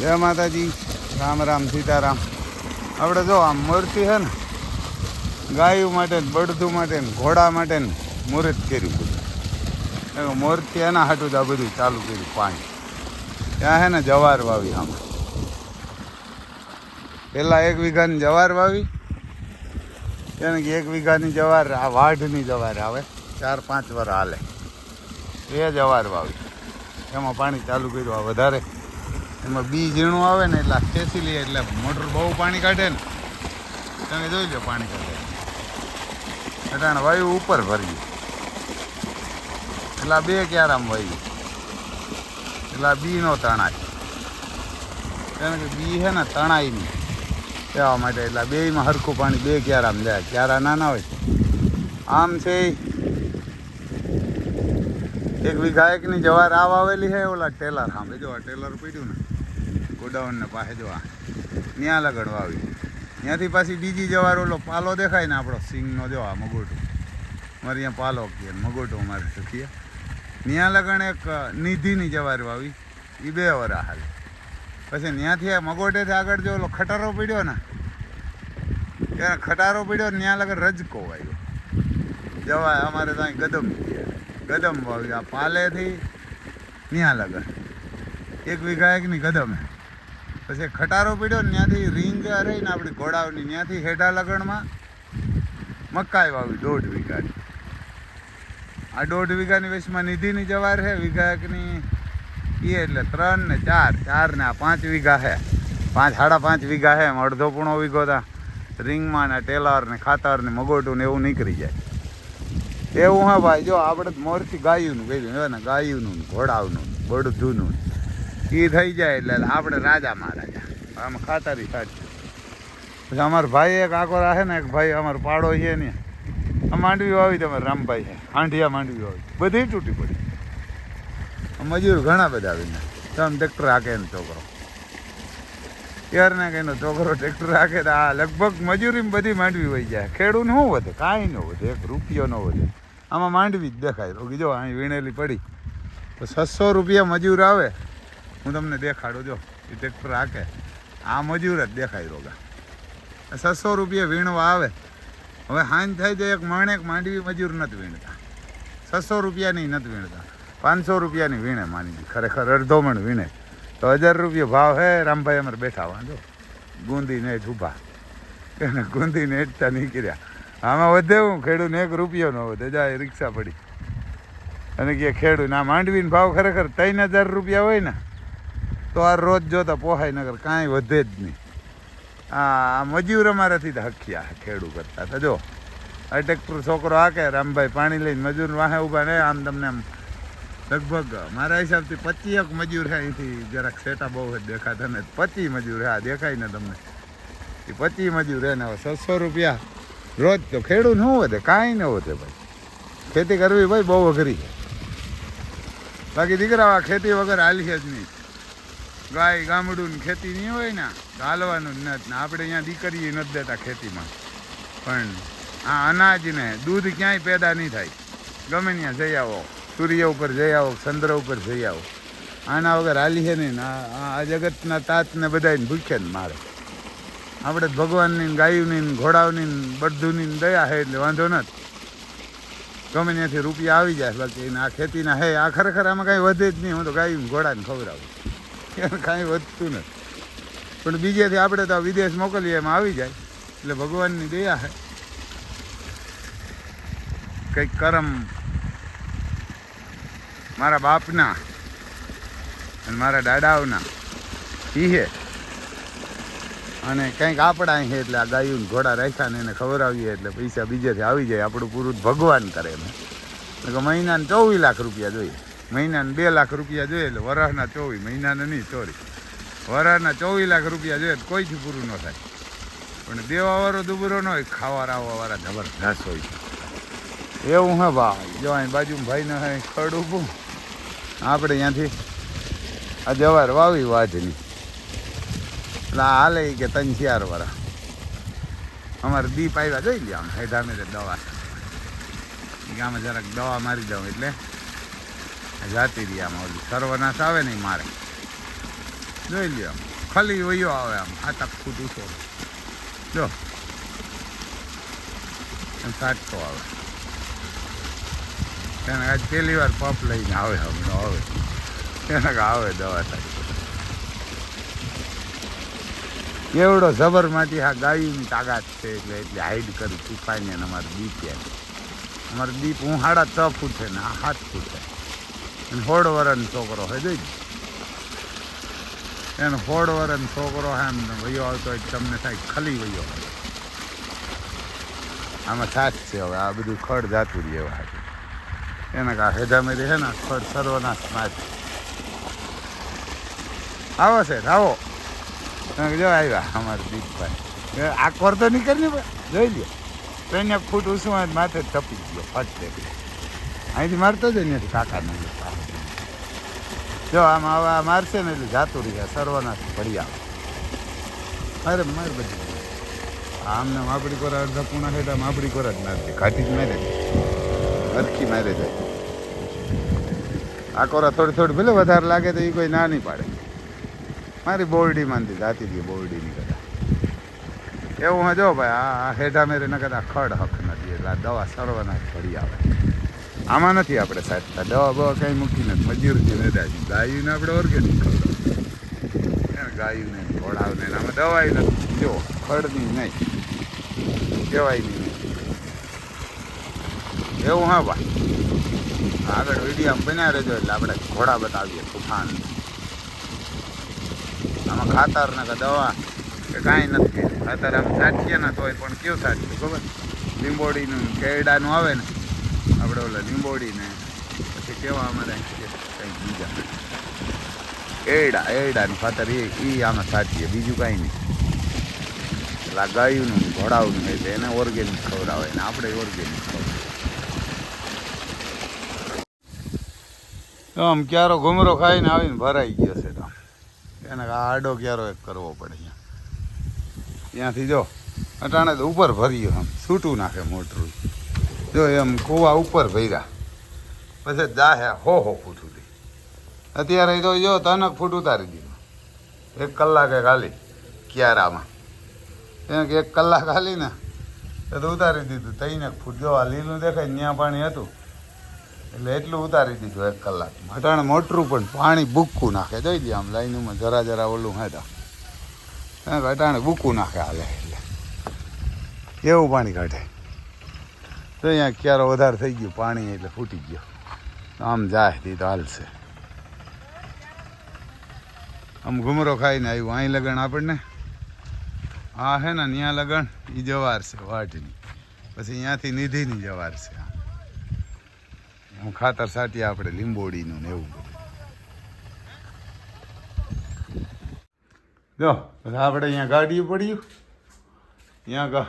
જય માતાજી. રામ રામ, સીતારામ. આપણે જો આમ મૂર્તિ છે ને, ગાયું માટે ને બળદું માટે ને ઘોડા માટે ને મુહૂર્ત કર્યું બધું. મૂર્તિ એના હાટું જ આ બધું ચાલુ કર્યું, પાણી. ત્યાં છે ને જવાર વાવી આમ. પહેલાં એક વીઘાની જવાર વાવી, એને કે એક વીઘાની જવાર, આ વાઢની જવાર આવે, ચાર પાંચ વાર હાલે. એ જવાર વાવી. એમાં પાણી ચાલુ કર્યું, આ વધારે. એમાં બી ઝીણું આવે ને એટલે ખેંચી લે એટલે મોટર બહુ પાણી કાઢે ને. તમે જોઈ લો પાણી કાઢે. એટલે વાયુ ઉપર ભરી એટલે આ બે ક્યારામ વાયુ. એટલે આ બી નો તણાય. કારણ કે બી છે ને તણાય નહીં. કહેવા માટે એટલે બેયમાં હરખું પાણી બે ક્યારામ જાય ક્યારા નાના હોય. આમ છે એક વીઘા એકની જવાર આવ આવેલી છે, ઓલા ટેલર સાંભળે જો આ ટેલર પડ્યું ને. ગોડાઉન ને પાસે જો આ ત્યાં લગડ વાવી ત્યાંથી પાછી બીજી જવાર ઓલો પાલો દેખાય ને આપણો સિંગનો જો આ મગોટું. મારે અહીંયા પાલો કહે મગોટું અમારે શકીએ ત્યાં લગણ એક નિધિની જવાર વાવી એ બે વરા હાલ. પછી ત્યાંથી આ મગોટેથી આગળ જો ઓલો ખટારો પડ્યો ને ત્યાં ખટારો પડ્યો ત્યાં લગન રજકો વાવ્યો જવા અમારે ત્યાં ગદમ ગદમ વાવી આ પાલેથી ત્યાં લગન એક વીઘા એકની ગદમે. પછી ખટારો પીડ્યો ને ત્યાંથી રીંગ રહીને આપણી ઘોડાઓની, ત્યાંથી હેઠા લગણમાં મકાઈ વાવી, દોઢ વીઘાની. આ દોઢ વીઘાની વેચમાં નિધિની જવાર છે, વિઘાકની એ એટલે ત્રણ ને ચાર ચાર ને આ પાંચ વીઘા છે. પાંચ, સાડા પાંચ વીઘા છે, એમ અડધો પૂણો વીઘો તા રીંગમાં ને ટેલર ને ખાતર ને મગોટું ને એવું નીકળી જાય. એવું હા ભાઈ, જો આપણે મોરથી ગાયુંનું કહ્યું ને, ગાયુંનું ઘોડાઓનું બળદુનું એ થઈ જાય એટલે આપણે રાજા મહારાજા. આમાં ખાતરી સાચી. પછી અમારા ભાઈ એક આખો રહે ને, એક ભાઈ અમારો પાડો છે ને, આ માંડવી વાવી તમારે રામભાઈ છે, હાંઢિયા માંડવી આવી. બધી તૂટી પડી. મજૂર ઘણા બધા આવીને તમે ટ્રેક્ટર હાકે ને છોકરો. ક્યારના કઈનો છોકરો ટ્રેક્ટર હાકે તો આ લગભગ મજૂરી બધી માંડવી વહી જાય. ખેડૂત શું વધે? કાંઈ ન વધે. એક રૂપિયો ન વધે. આમાં માંડવી જ દેખાય. તો જો અહીં વીણેલી પડી. તો છસો રૂપિયા મજૂર આવે. હું તમને દેખાડું, જો, એ ટ્રેક્ટર હાકે. આ મજૂર જ દેખાય રોગા. છસો રૂપિયા વીણવા આવે. હવે હાંજ થાય તો એક માણેક માંડવી મજૂર નથી વીણતા. છસો રૂપિયાની નથી વીણતા. પાંચસો રૂપિયાની વીણે માંડવી ખરેખર અડધો મણ વીણે. તો હજાર રૂપિયા ભાવ હે, રામભાઈ અમારે બેઠા વાંધો ગુંદી જ ઊભા. એને ગુંદી નેઠતા નીકળ્યા. આમાં વધે હું ખેડૂને એક રૂપિયો ન વધે. જાય રિક્ષા પડી. અને કે ખેડૂત આ માંડવીનો ભાવ ખરેખર ત્રણ હજાર રૂપિયા હોય ને તો આ રોજ જોતા પોહાય નગર કાંઈ વધે જ નહીં. આ મજૂર અમારાથી તો હખ્યા ખેડૂ કરતા તો જો આ ટ્રેક્ટર છોકરો હાકે, રામભાઈ પાણી લઈને મજૂર વાહે ઊભા ને આમ તમને આમ લગભગ મારા હિસાબથી પચીએક મજૂર છે અહીંથી જરાક સેટા બહુ જ દેખાતા ને પચી મજૂર હા, આ દેખાય ને તમને. એ પચી મજૂર હે ને હવે છસો રૂપિયા રોજ તો ખેડૂત શું વધે, કાંઈ ન વધે ભાઈ. ખેતી કરવી ભાઈ બહુ અઘરી છે. બાકી દીકરા ખેતી વગર હાલી જ નહીં. ગાય ગામડું ખેતી નહીં હોય ને, હાલવાનું જ નથી ને, આપણે અહીંયા દીકરી નથી દેતા ખેતીમાં. પણ આ અનાજ ને દૂધ ક્યાંય પેદા નહીં થાય. ગમે ત્યાં જઈ આવો, સૂર્ય ઉપર જઈ આવો, ચંદ્ર ઉપર જઈ આવો. આના વગર હાલી છે નહીં આ જગતના તાતને બધાને ભૂખે ને મારે. આપણે ભગવાનની ગાયુંની ઘોડાઓની ને બળદુની દયા છે એટલે વાંધો નથી. ગમે ત્યાંથી રૂપિયા આવી જાય, બાકી આ ખેતીના હે, આ ખરેખર આમાં કાંઈ વધે જ નહીં, હું તો ગાયું ઘોડાને ખવડાવું. કાંઈ વધતું નથી. પણ બીજેથી આપણે તો વિદેશ મોકલીએ એમાં આવી જાય. એટલે ભગવાનની દયા છે કંઈક કરમ મારા બાપના અને મારા દાદાઓના. ઈ છે અને કંઈક આપણા અહીં એટલે આ ગાયું ઘોડા રાખ્યા ને એને ખવડાવીએ એટલે પૈસા બીજેથી આવી જાય. આપણું પૂરું ભગવાન કરે એમ. મહિનાને ચોવીસ લાખ રૂપિયા જોઈએ. મહિનાને બે લાખ રૂપિયા જોઈએ એટલે વરાહના ચોવીસ, મહિનાને નહીં, સોરી. વરાહના ચોવીસ લાખ રૂપિયા જોઈએ કોઈથી પૂરું ન થાય. પણ દેવાવાળો દુબરો ન હોય ખાવા રાવવાવાળા જબરદસ્ત હોય એવું હા ભાઈ, જો અહીં બાજુમાં ભાઈને હે ખડ ઊભું. આપણે અહીંયાથી આ જવાર વાવી વાજની. એટલે હાલે કે ત્રણ ચાર વાળા અમારે દીપ આવ્યા જોઈ લે આમ હેઠા મેરે દવા. ગામે જરાક દવા મારી દઉં એટલે. જાતી રહી આમાં ઓલી. સર્વનાશ આવે ને ઈ મારે. જોઈ લ્યો ખાલી વયો આવે આમ. હાથ આખ ઊંચો જો. સાચતો આવે. તેને આજ પહેલી વાર પપ લઈને આવે હમણાં આવે તેને આવે દવા થાય એવડો જબરમાંથી આ ગાયની તાકાત છે એટલે એટલે હાઈડ કરી છુપાઈને અમારે દીપ યાર અમારે દીપ હું સાડા છ ફૂટ ને આ સાત ફૂટ. અને વરન છોકરો હોય જોઈ એને હોળ વરન છોકરો એમ વયો આવતો હોય તમને થાય ખલી વયો આમાં સાચ છે હવે, આ બધું ખડ જાતું રહે એવા એને કા હેધામે છે ને ખડ સર્વનાશ માચ આવો છે આવો. જો આવ્યા, અમારા દીપભાઈ. આ કોર તો નીકળ ને જોઈ લ્યો. તો એને ફૂટ ઉસું હોય તો માથે ટપી ગયો, ફટ દે અહીંથી મારતો જ નથી કાકાને જો, આમ હવે આ મારશે ને એટલે જાતું રહી સર્વનાશ પડી આવે. અરે, માર બધી આમને માપડી કોરા અડધા પૂણા હેઠા માપડી કોરા જ નાખતી કાઢી જ મારે અરખી મારે જાય આ કોરા થોડી થોડી ભલે વધારે લાગે તો એ કોઈ ના નહીં પાડે. મારી બોરડી માનતી, જાતી હતી બોરડીની કદા એવું જો ભાઈ, આ હેઠા મેરે ન કદા ખડ હક નથી, એટલે આ દવા સર્વનાશ પડી આવે. આમાં નથી આપણે સાચતા દવા બવા કંઈ મૂકી નથી. મજૂરથી મેદાજી ગાયને આપણે ઓર્ગેનિક ખવડાવ ગાયુને ઘોડાવને આમાં દવાઈ નથી. જો, ખડની નહીં. કહેવાયની નહીં. એવું હા ભાઈ. આગળ વીડિયો બન્યા રહેજો એટલે આપણે ઘોડા બતાવીએ તુફાન. આમાં ખાતર ને કે દવા કે કાંઈ નથી ખાતર આમ સાચીએ ને તોય પણ કયું સાચીએ ખબર? લીંબોડીનું કેળાનું આવે ને. આપણે ઓલા લીંબોડીને પછી કેવા અમારે કંઈક બીજા. એડા, એડાનું ખાતર એ એ આમાં સાચીએ બીજું કાંઈ નહીં. એટલે આ ગાયુંનું ઘોડાઓનું એટલે એને ઓર્ગેનિક ખવડાવે ને આપણે ઓર્ગેનિક ખવડાવે. આમ ક્યારો ઘુમરો ખાઈને આવીને ભરાઈ ગયો છે તો. એને આડો ક્યારો એક કરવો પડે અહીંયા. ત્યાંથી જો, અટાણે તો ઉપર ભર્યું આમ, છૂટું નાખે મોટરું. જો એમ કૂવા ઉપર ભર્યા. પછી જાહે હો હો ફૂટ સુધી અત્યારે તો જો તનક ફૂટ ઉતારી દીધું. એક કલાકે ખાલી ક્યારામાં. એને કે એક કલાક ખાલી ને તો ઉતારી દીધું. તઈને ફૂટ જો આ લીલું દેખાય ત્યાં પાણી હતું. એટલે એટલું ઉતારી દીધું એક કલાકમાં. અટાણે મોટરું પણ પાણી બુક્કું નાખે. જોઈ દે આમ લાઈનમાં જરા જરા ઓલું હતા અટાણે બુક્કું નાખે હાલે એટલે. એવું પાણી કાઢે. તો અહીંયા ક્યારો વધારે થઈ ગયું પાણી એટલે ફૂટી ગયો. આમ જાય તે તો હાલશે. આમ ઘુમરો ખાઈને આવ્યું. અહીં લગન આપણને? હા હે ને ત્યાં લગન એ જવાર છે, વાટની. પછી અહીંયાથી નિધિની જવાર છે આમ ખાતર સાટીએ આપણે લીંબોડીનું ને એવું બધું. જો આપણે અહીંયા ગાડીયું પડ્યું. અહીંયા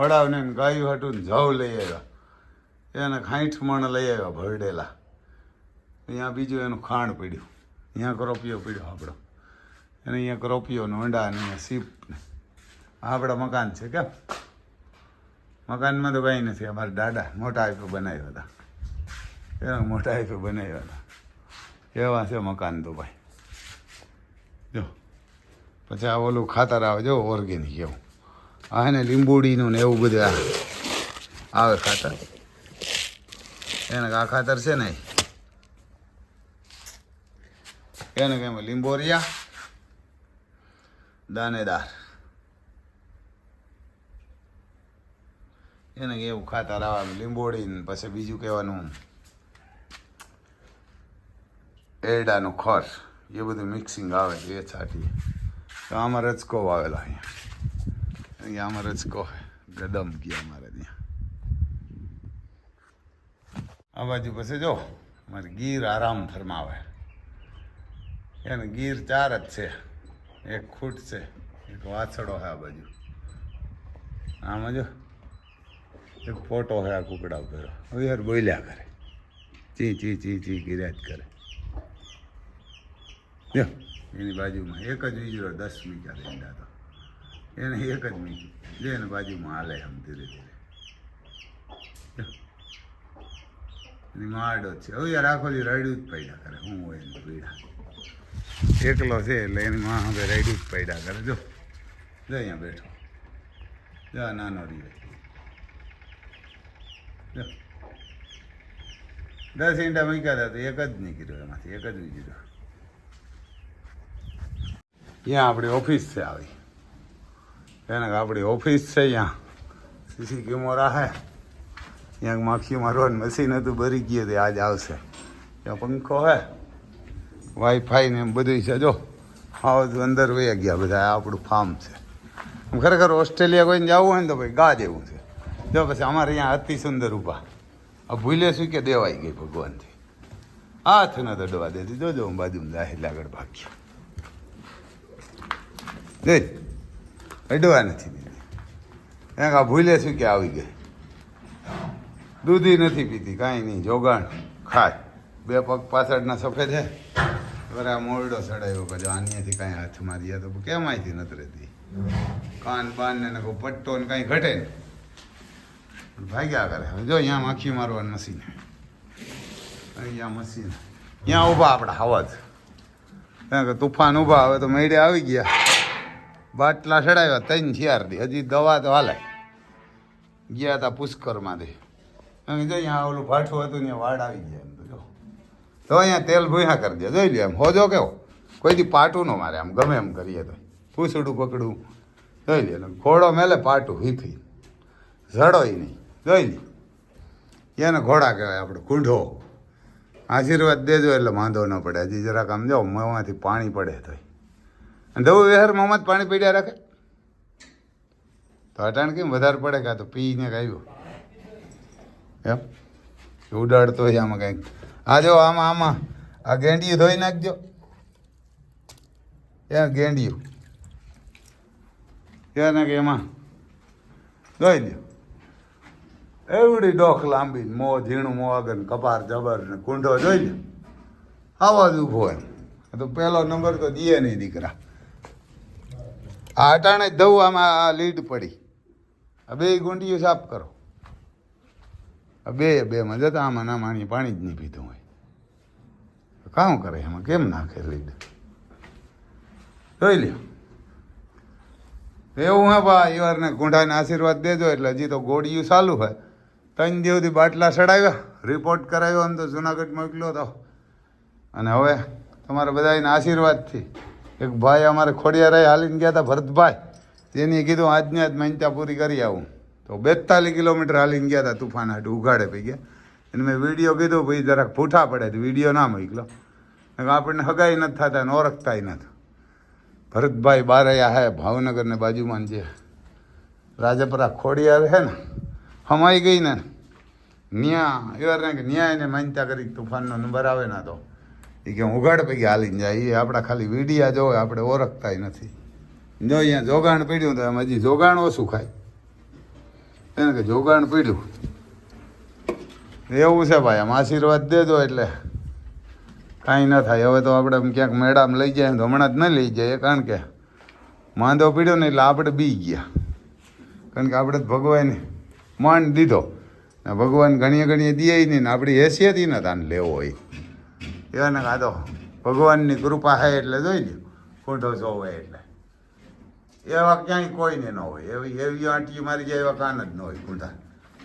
ગા ઘોડાવને ને ગાયું હાટું જવ લઈ આવ્યા. એને ખાંઠ મણ લઈ આવ્યા ભરડેલા. અહીંયા બીજું એનું ખાંડ પડ્યું. અહીંયા કરોપિયો પડ્યો આપણો. અને અહીંયા કરોપિયોનો અંડા અને અહીંયા સીપ આપણા મકાન છે કેમ? મકાનમાં તો કંઈ નથી. અમારા દાદા મોટા આપ્યો બનાવ્યા હતા. એના મોટા આપ્યો બનાવ્યા હતા. એવા છે મકાન તો ભાઈ. જો. પછી આ ઓલું ખાતર આવે, જો ઓર્ગેનિક એવું. આ એને લીંબોડીનું ને એવું બધું આવે ખાતર. એને આ ખાતર છે ને એને કેમ લીંબોરિયા દાનેદાર. એને એવું ખાતર આવે લીંબોડી પછી બીજું કહેવાનું એરડાનું ખર. એ બધું મિક્સિંગ આવે, એ છાટી તો આમાં રચકો વાવેલો અહીંયા. અહીંયા આમાં રચકો ગદમ ગયા અમારે ત્યાં આ બાજુ પછી જો અમારે ગીર આરામ ફરમાવે એને ગીર ચાર જ છે એક ખૂટ છે એક વાછડો છે આ બાજુ આમાં જો એક ફોટો છે આ કુકડા ઉપર હવે યાર બોલ્યા કરે ચી ચી ચી ચી કર્યા જ કરે જો એની બાજુમાં એક જ વીજળો દસ મીટર ઈંડા તો એને એક જ મીટર જે એને બાજુમાં હાલે આમ ધીરે ધીરે. જ છે. હવે યાર આખો દી રડ્યું જ પડ્યા કરે. હું હોય એને પીડા. એકલો છે એટલે એની માં હવે રડ્યું જ પડ્યા કરે. જો જો અહીંયા બેઠો. જો નાનો જો દસ ઈંડા મૂક્યા હતા તો એક જ નીકળ્યો એમાંથી, એક જ નીકળ્યો ત્યાં આપણી ઓફિસ છે આવી. એને આપણી ઓફિસ છે અહીંયા. સીસી કેમેરા હે. ત્યાં માખી મારવાનું મશીન હતું ભરી ગયું તે આજ આવશે. ત્યાં પંખો હે. વાઈફાઈ ને એમ બધું છે, જો. આવો અંદર વહી ગયા બધા આપણું ફાર્મ છે. ખરેખર ઓસ્ટ્રેલિયા કોઈને જવું હોય ને તો ભાઈ ગા જેવું છે. જો પછી અમારે અહીંયા અતિ સુંદર ઊભા. આ ભૂલે શું કે દેવાઈ ગઈ ભગવાનથી. હાથ ન દડવા દેતી જોજો, હું બાજુમાં જાહેર આગળ ભાગ્યો. જોઈ. અડવા નથી દીધી આ ભૂલે શું કે આવી ગઈ? દૂધી નથી પીતી કાંઈ નહીં, જોગાણ, ખાય. બે પગ પાછળના સફેદ હે. બરા મોરડો સડાયો કે આનીથી કાંઈ હાથ મારી તો કેમ આથી નથી રહેતી? કાન બાન ને કોઈ પટ્ટો ને કાંઈ ઘટે ને ભાગ્યા કરે. હવે જો અહીંયા માખી મારવાનું મશીન અહીંયા મશીન. ત્યાં ઊભા આપણા હવા જ કારણ તુફાન ઊભા, હવે તો મેળે આવી ગયા. બાટલા ચડાવ્યા, ત્રણ ચાર દી. હજી દવા તો હાલે. ગયા હતા પુષ્કરમાંથી. અને જો અહીંયા ઓલું ભાઠું હતું ને વાડ આવી ગયા એમ. તો જો. તો અહીંયા તેલ ભૂયા કરી દે. જોઈ લે એમ. હોજો કેવો? કોઈથી પાટું ન મારે. આમ ગમે એમ કરીએ તો. પૂછડું પકડું. જોઈ લે ઘોડો મેલે પાટું હીથી. ઝડોય નહીં. જોઈ લે એને ઘોડા કહેવાય આપણે કુંઢો. આશીર્વાદ દેજો એટલે વાંધો ન પડે. હજી જરાક આમ જાઓ મોંમાંથી પાણી પડે તો દવું વેહર મોંમાં પાણી પીડ્યા રાખે. તો અટાણ કેમ વધારે પડે કાં તો પીને કાઢ્યું એમ? ઉડાડતો હોય આમાં કંઈક. આ જો આમાં આમાં. આ ગેંડિયું ધોઈ નાખજો. એ ગેંડિયું. ક્યાં નાખે એમાં. ધોઈ દો એવડી ડોખ લાંબી મો ઝીણું, મો આગળ કપાર, જબર ને કુંડો જોઈ લો આવાજ ઊભો એમ તો પહેલો નંબર તો દીએ નહીં દીકરા. આ અટાણે દઉં, આમાં લીડ પડી. આ બે ગુંડીઓ સાફ કરો. આ બે બેમાં જતા આમાં ના માણી પાણી જ નહીં પીધું હોય. કામ કરે એમાં, કેમ નાખે લીડ? જોઈ લ્યો. એવું હે બા, ઈવારને ગુંઢાને આશીર્વાદ દેજો, એટલે હજી તો ગોળીયું ચાલુ હોય. ત્રણ દિવસથી બાટલા ચડાવ્યા રિપોર્ટ કરાવ્યો અને તો જુનાગઢ મોકલ્યો હતો અને હવે તમારા બધાના આશીર્વાદથી એક ભાઈ, અમારે ખોડિયારાએ હાલીને ગયા હતા ભરતભાઈ. તેની કીધું, આજને આજ મહેનતા પૂરી કરી આવું. તો બેતાલીસ કિલોમીટર હાલીને ગયા હતા તુફાન હાટું, ઉઘાડે પી ગયા. અને મેં વીડિયો કીધું, ભાઈ, જરાક ફૂઠા પડે તો વીડિયો ના મોકલો. આપણને હગાઈ નથી થતા ને ઓળખતાય નથી. ભરતભાઈ બારૈયા હે, ભાવનગરને બાજુમાં જે રાજપરા ખોડિયાર હે ને, હમાઈ ગઈ ને. ન્યા, એવા કે ન્યાય એને માન્યતા કરી, તુફાનનો નંબર આવે ના તો. એ કે ઉઘાડ પૈકી હાલીને જાય. એ આપણા ખાલી વીડિયા જોવે, આપણે ઓળખતાય નથી. જો અહીંયા જોગાણ પીડ્યું તો એમ હજી જોગાણ ઓછું ખાય? એને કે જોગાણ પીડ્યું. એવું છે ભાઈ, આમ આશીર્વાદ દેજો એટલે. કાંઈ ન થાય. હવે તો આપણે ક્યાંક મેળામાં લઈ જાય, તો હમણાં જ ન લઈ જાય. કારણ કે માંદો પીડ્યો ને એટલે આપણે બી ગયા. કારણ કે આપણે ભગવાને માંડ દીધો. ભગવાન ઘણીએ ઘણીએ દે નહીં ને આપણી હેસિયત ન તાને લેવો હોય એને આ તો ભગવાનની કૃપા હે એટલે જોઈ લ્યો ખોટો જો હોય એટલે. એવા ક્યાંય કોઈને ન હોય. એવી એવી આંટી મારી જાય એવા કાન જ ન હોય કુંઠા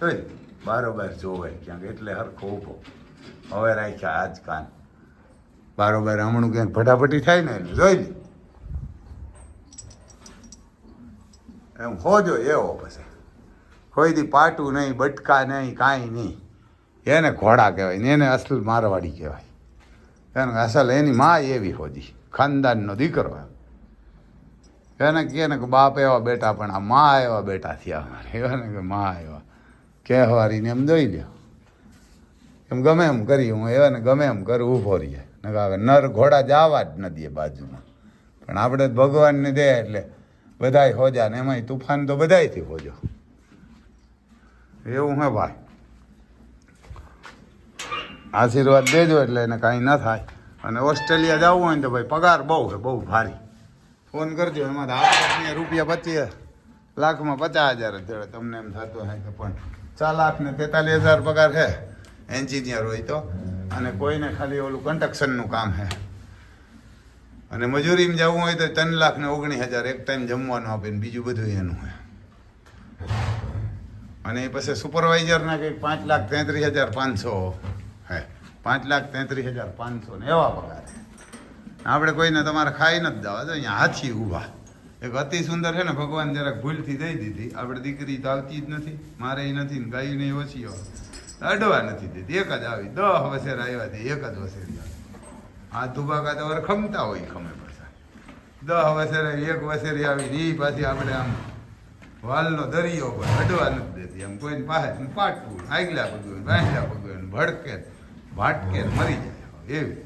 જોઈ બારોબાર જોવે ક્યાંક, એટલે હરખો ઊભો. હવે રાખ્યા આજ કાન. બારોબાર હમણું ક્યાંક ફટાફટી થાય ને એટલે જોઈ લ્યો. એમ હોજો એવો પછી. કોઈ દી પાટું નહીં, બટકા નહીં, કાંઈ નહીં. એને ઘોડા કહેવાય ને એને અસલ મારવાડી કહેવાય. એને અસલ એની મા એવી હોજી, ખાનદાનનો દીકરો એને કહે ને કે બાપ એવા બેટા, પણ આ મા એવા બેટા થયા અમારે. એને કે મા એવા. કહેવારીને એમ જોઈ લ્યો. એમ ગમે એમ કરી, હું એને ગમે એમ કરું, ઊભો રહીએ. હવે નર ઘોડા જવા જ ન દે બાજુમાં. પણ આપણે ભગવાનને દે એટલે બધાય હોજા ને એમાંય તુફાન તો બધાયથી હોજો. એવું હે ભાઈ. આશીર્વાદ દેજો એટલે એને કાંઈ ન થાય. અને ઓસ્ટ્રેલિયા જવું હોય ને તો ભાઈ પગાર બહુ છે, બહુ ભારી. ફોન કરજો, એમાં આસપાસની રૂપિયા પચીસ, લાખમાં પચાસ હજાર જ તમને એમ થતું હોય તો પણ ચાર લાખ ને તેતાલીસ હજાર પગાર છે, એન્જિનિયર હોય તો. અને કોઈને ખાલી ઓલું કન્સ્ટ્રક્શનનું કામ છે. અને મજૂરીમાં જવું હોય તો ત્રણ લાખ ને ઓગણીસ હજાર એક ટાઈમ જમવાનું આપે ને બીજું બધું એનું હોય. અને એ પછી સુપરવાઇઝરના કંઈક પાંચ લાખ તેત્રીસ હજાર પાંચસો. પાંચ લાખ તેત્રીસ હજાર પાંચસો ને એવા પગાર. આપણે કોઈને તમારે ખાઈ નથી જવા તો અહીંયા હાથી ઊભા. એક અતિ સુંદર છે ને, ભગવાન જરાક ભૂલથી દઈ દીધી. આપણે દીકરી તો આવતી જ નથી. મારે નથી ને ગાયું નહીં ઓછી હોય. અડવા નથી દેતી એક જ આવી. દહ વસેર આવ્યા હતી એક જ વસેરી. આ તુબાકા તો ખમતા હોય ખમે પાછા દહ વસેરા એક વસેરી આવી ઈ પાછી આપણે આમ વાલનો દરિયો પર અડવા નથી દેતી. આમ કોઈને પાસે પાટવું આગલા પગવે બાંધલા પગવે ભડકે ભાટકે મરી જાય. એવી.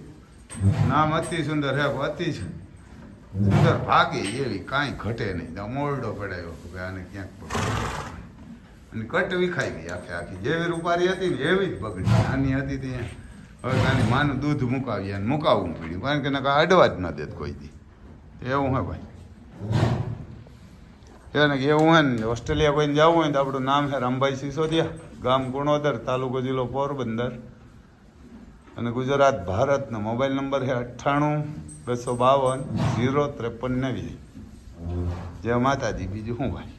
નામ અતિ સુંદર હે અતિ સુંદર ભાગે એવી, કાંઈ ઘટે નહીં. તો મોરડો પડાયો કે આને ક્યાંક અને કટ વિખાઈ ગઈ આખે આખી. જેવી રૂપારી હતી ને એવી જ બગડી. નાની હતી ત્યાં હવે નાની માનું દૂધ મુકાવી અને મુકાવવું પડ્યું. કારણ કે નકા અડવા જ ન દેત કોઈ દી. એવું હે ભાઈ. એને એવું હે ને ઓસ્ટ્રેલિયા કોઈને જવું હોય તો આપણું નામ છે રામભાઈ સિસોદિયા. ગામ ગુણોદર, તાલુકો જિલ્લો પોરબંદર. અને ગુજરાત, ભારતનો મોબાઈલ નંબર છે અઠ્ઠાણું, બસો બાવન, ઝીરો, ત્રેપન, નેવી. જય માતાજી, બીજું શું ભાઈ?